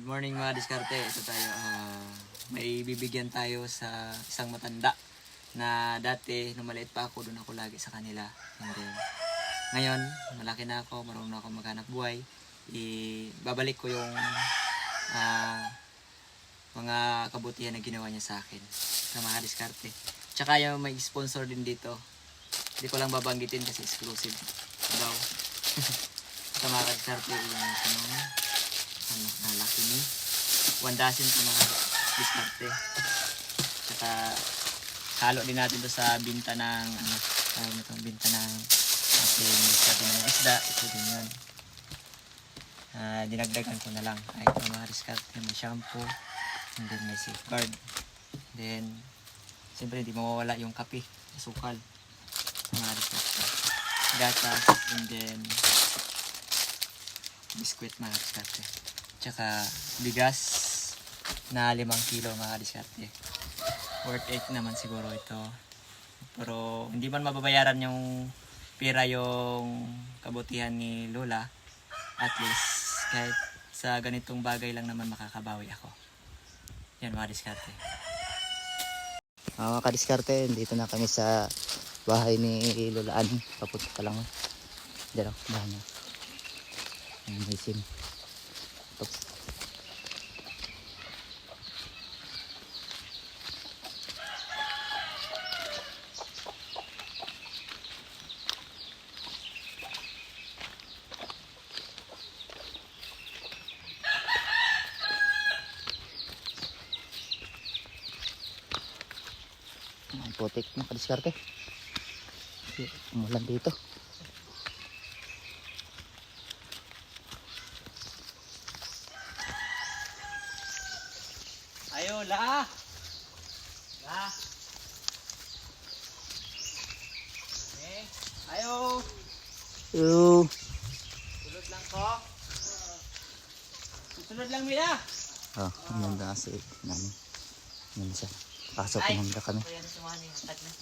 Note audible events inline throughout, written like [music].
Good morning mga diskarte. Ito tayo. ah, may bibigyan tayo sa isang matanda na dati nung maliit pa ako, doon ako lagi sa kanila. And ngayon, malaki na ako, marunong na ako maghanap buhay. Ibabalik ko yung ah, mga kabutihan na ginawa niya sa akin sa mga diskarte. Tsaka yung may sponsor din dito. Hindi ko lang babanggitin kasi exclusive daw. [laughs] sa mga diskarte yung ano, ano, nalaki ni one dozen sa mga diskarte. Tsaka halo din natin to sa binta ng ano, ano ito, binta ng ating diskarte ng isda. Ito din yun. Ah, dinagdagan ko na lang. Ito mga diskarte, may shampoo, and then may safeguard. Then, siyempre hindi mawawala yung kape, asukal, sa mga diskarte. Gatas, and then biskwit mga diskarte. Tsaka bigas na limang kilo mga diskarte. Worth it naman siguro ito. Pero hindi man mababayaran yung pira yung kabutihan ni Lola. At least kahit sa ganitong bagay lang naman makakabawi ako. Yan mga diskarte. Ah, mga kadiskarte, dito na kami sa bahay ni Lolaan. Papunta pa lang. Diyan ako, bahay niya. Ang may sim. Oops. Ang putik ng kadiskarte. Umulan dito. Ayo, la! La! Eh, ayo! Yo. Sulod lang ko. Sulod lang, Mila! Oh, ang ganda kasi namin. Yan siya. Pasok Ay. pumunta kami. Kaya na sumani, hatag na.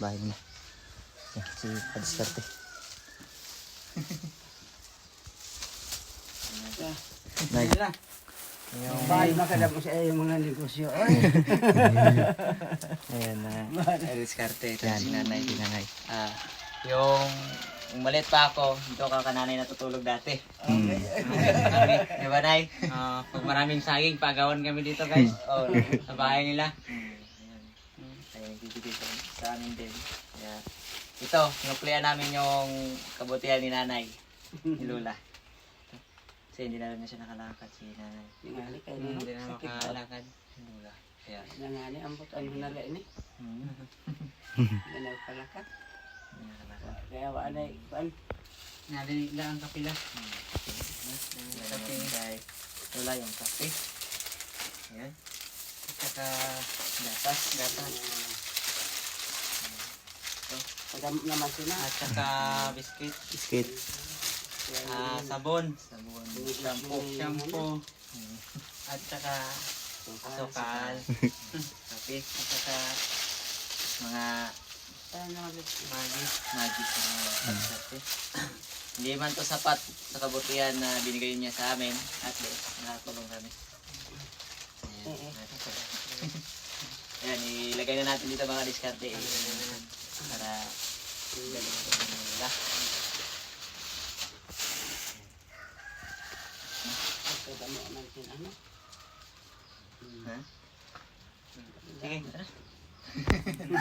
Bahay. Yan, si kadiskarte. [laughs] Nay, Yung, Bahay makadamo sa iyong mga negosyo. [laughs] Ay, ayan na. Ay, diskarte. Ito si nanay. si nanay. Ah, yung, yung maliit pa ako, dito ka kananay natutulog dati. Hmm. kami, di ba, Nay? Ah, pag maraming saging, pagawan kami dito, guys. Oh, sa bahay nila. Ayan. Kaya nagbibigay sa, sa amin din. Kaya, ito, sinuklian namin yung kabutihan ni nanay, ni Lola. Kasi hindi na rin na siya nakalakad si nanay. Tingali kayo Hmm, [laughs] mo. hindi na makalakad Lola. Kaya, Nangani, ambot hmm, Ganaw pala ka. hindi na nakalakad. Kaya wala kuan. Narinig lang ang kapila. Hmm. Kape. Lola yung kape. Ayan. At saka gatas, gatas. Padam naman sila. At saka biscuit. Biscuit. Ah, sabon. Sabon. Shampoo. Shampoo. Hmm. At saka asukal. kape. [laughs] At saka mga magis. Magis mga kape. Hindi man to sapat sa kabutihan na binigay niya sa amin. At least, nakatulong kami. Ayan. Ayan, ilagay na natin dito mga diskarte. eh. Para galing nila. Padamo naman sila ano. Ha? Sige, tara. [laughs]